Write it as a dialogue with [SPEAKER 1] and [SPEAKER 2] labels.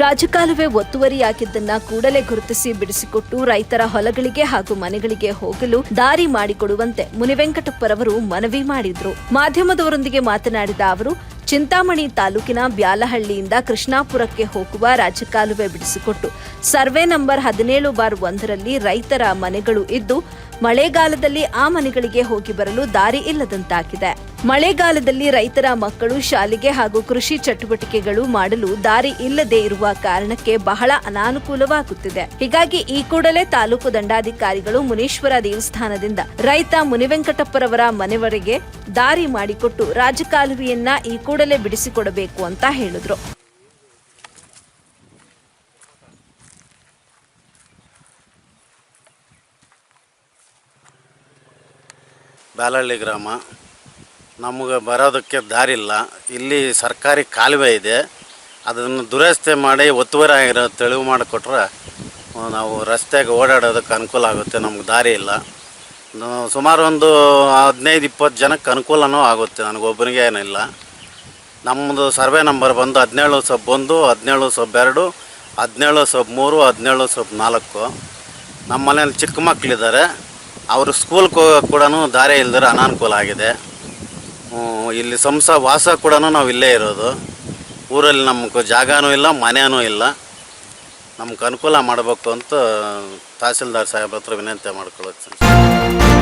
[SPEAKER 1] ರಾಜಕಾಲುವೆ ಒತ್ತುವರಿಯಾಗಿದ್ದನ್ನ ಕೂಡಲೇ ಗುರುತಿಸಿ ಬಿಡಿಸಿಕೊಟ್ಟು ರೈತರ ಹೊಲಗಳಿಗೆ ಹಾಗೂ ಮನೆಗಳಿಗೆ ಹೋಗಲು ದಾರಿ ಮಾಡಿಕೊಡುವಂತೆ ಮುನಿವೆಂಕಟಪ್ಪರವರು ಮನವಿ ಮಾಡಿದ್ರು. ಮಾಧ್ಯಮದವರೊಂದಿಗೆ ಮಾತನಾಡಿದ ಅವರು, ಚಿಂತಾಮಣಿ ತಾಲೂಕಿನ ಬ್ಯಾಲಹಳ್ಳಿಯಿಂದ ಕೃಷ್ಣಾಪುರಕ್ಕೆ ಹೋಗುವ ರಾಜಕಾಲುವೆ ಬಿಡಿಸಿಕೊಟ್ಟು ಸರ್ವೆ ನಂಬರ್ ಹದಿನೇಳು ಬಾರ್ ಒಂದರಲ್ಲಿ ರೈತರ ಮನೆಗಳು ಇದ್ದು, ಮಳೆಗಾಲದಲ್ಲಿ ಆ ಮನೆಗಳಿಗೆ ಹೋಗಿ ಬರಲು ದಾರಿ ಇಲ್ಲದಂತಾಗಿದೆ. ಮಳೆಗಾಲದಲ್ಲಿ ರೈತರ ಮಕ್ಕಳು ಶಾಲೆಗೆ ಹಾಗೂ ಕೃಷಿ ಚಟುವಟಿಕೆಗಳು ಮಾಡಲು ದಾರಿ ಇಲ್ಲದೆ ಇರುವ ಕಾರಣಕ್ಕೆ ಬಹಳ ಅನಾನುಕೂಲವಾಗುತ್ತಿದೆ. ಹೀಗಾಗಿ ಈ ಕೂಡಲೇ ತಾಲೂಕು ದಂಡಾಧಿಕಾರಿಗಳು ಮುನೀಶ್ವರ ದೇವಸ್ಥಾನದಿಂದ ರೈತ ಮುನಿವೆಂಕಟಪ್ಪರವರ ಮನೆವರೆಗೆ ದಾರಿ ಮಾಡಿಕೊಟ್ಟು ರಾಜಕಾಲುವೆಯನ್ನ ಈ ಕೂಡಲೇ ಬಿಡಿಸಿಕೊಡಬೇಕು ಅಂತ ಹೇಳಿದ್ರು.
[SPEAKER 2] ಬ್ಯಾಲಹಳ್ಳಿ ಗ್ರಾಮ. ನಮಗೆ ಬರೋದಕ್ಕೆ ದಾರಿ ಇಲ್ಲ ಸರ್ಕಾರಿ ಕಾಲುವೆ ಇದೆ. ಅದನ್ನು ದುರಸ್ತಿ ಮಾಡಿ ಒತ್ತುವರಿ ಆಗಿರೋ ತೆಳುವು ಮಾಡಿಕೊಟ್ರೆ ನಾವು ರಸ್ತೆಗೆ ಓಡಾಡೋದಕ್ಕೆ ಅನುಕೂಲ ಆಗುತ್ತೆ. ನಮ್ಗೆ ದಾರಿ ಇಲ್ಲ ಸುಮಾರು ಒಂದು ಹದಿನೈದು, ಇಪ್ಪತ್ತು ಜನಕ್ಕೆ ಅನುಕೂಲನೂ ಆಗುತ್ತೆ. ನನಗೊಬ್ಬನಿಗೆ ಏನಿಲ್ಲ. ನಮ್ಮದು ಸರ್ವೆ ನಂಬರ್ ಬಂದು ಹದಿನೇಳು ಸಬ್ ಒಂದು, ಹದಿನೇಳು ಸಬ್ ಎರಡು, ಹದಿನೇಳು ಸಬ್ ಮೂರು, ಹದಿನೇಳು ಸಬ್ ನಾಲ್ಕು. ನಮ್ಮ ಮನೇಲಿ ಚಿಕ್ಕ ಮಕ್ಕಳಿದ್ದಾರೆ ಅವರು ಸ್ಕೂಲ್ಗೆ ಹೋಗೋಕೆ ಕೂಡ ದಾರಿ ಇಲ್ದಿರ ಅನಾನುಕೂಲ ಆಗಿದೆ. ಇಲ್ಲಿ ಸಂಸ ವಾಸ ಕೂಡ ನಾವು ಇಲ್ಲೇ ಇರೋದು. ಊರಲ್ಲಿ ನಮ್ಗೆ ಜಾಗನೂ ಇಲ್ಲ ಮನೆಯೂ ಇಲ್ಲ. ನಮ್ಗೆ ಅನುಕೂಲ ಮಾಡಬೇಕು ಅಂತ ತಹಸೀಲ್ದಾರ್ ಸಾಹೇಬ್ರ ಹತ್ರ ವಿನಂತಿ ಮಾಡ್ಕೊಳ್ಳೋದು